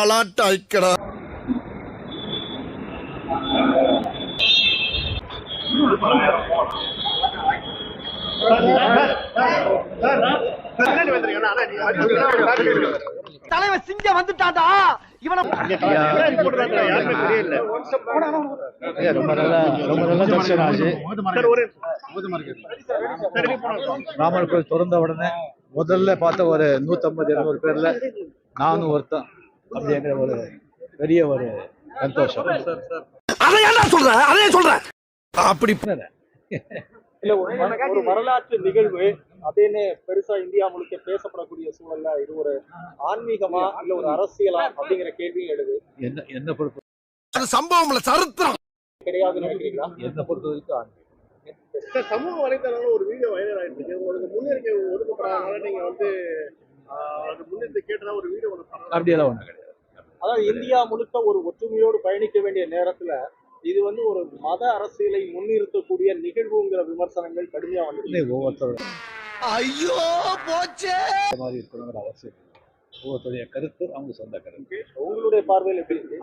அலாட்ட ஐக்கடா தலைவன் சிங்கம் வந்துட்டாடா இவனை ரொம்ப நல்லா ரொம்ப நல்லா தரிசனம் ஆச்சு. ராமர் கோயில் திறந்த உடனே முதல்ல பார்த்த ஒரு நூத்தம்பது இருநூறு பேர்ல நானும் ஒருத்தன். அப்படிங்கிற ஒரு பெரிய ஒரு சந்தோஷம். அதை சொல்ற அதே சொல்ற அப்படி இல்ல ஒரு வர- ஒரு வரலாற்று நிகழ்வு அப்படின்னு பெருசா இந்தியா முழுக்க பேசப்படக்கூடிய சூழல்ல இது ஒரு ஆன்மீகமா இல்ல ஒரு அரசியலா அப்படிங்கிற கேள்வியும் எழுது. என்ன என்ன பொறுத்த அது சம்பவம் இல்ல சரித்திரம். கிடையாதுன்னு நினைக்கிறீங்களா? என்ன பொறுத்த வரைக்கும் ஆன்மீகம்? சமூக வலைதளம் ஒரு வீடியோ வைரல் ஆயிட்டு உங்களுக்கு முன்னெடுக்க ஒதுக்கப்படாதனால நீங்க வந்து ஒன்று அப்படியெல்லாம் ஒண்ணு கிடையாது. அதாவது இந்தியா முழுக்க ஒரு ஒற்றுமையோடு பயணிக்க வேண்டிய நேரத்துல இது வந்து ஒரு மத அரசியலை முன்னிறுத்தக்கூடிய நிகழ்வுங்கிற விமர்சனங்கள் கடுமையா வந்து ஒவ்வொருத்தரோட ஐயோ போச்சே! மாதிரி இருக்கணுங்கிற அவசியம். ஒவ்வொருத்தருடைய கருத்து அவங்க சொந்த கருத்து. உங்களுடைய பார்வையில் எப்படி இருக்கு?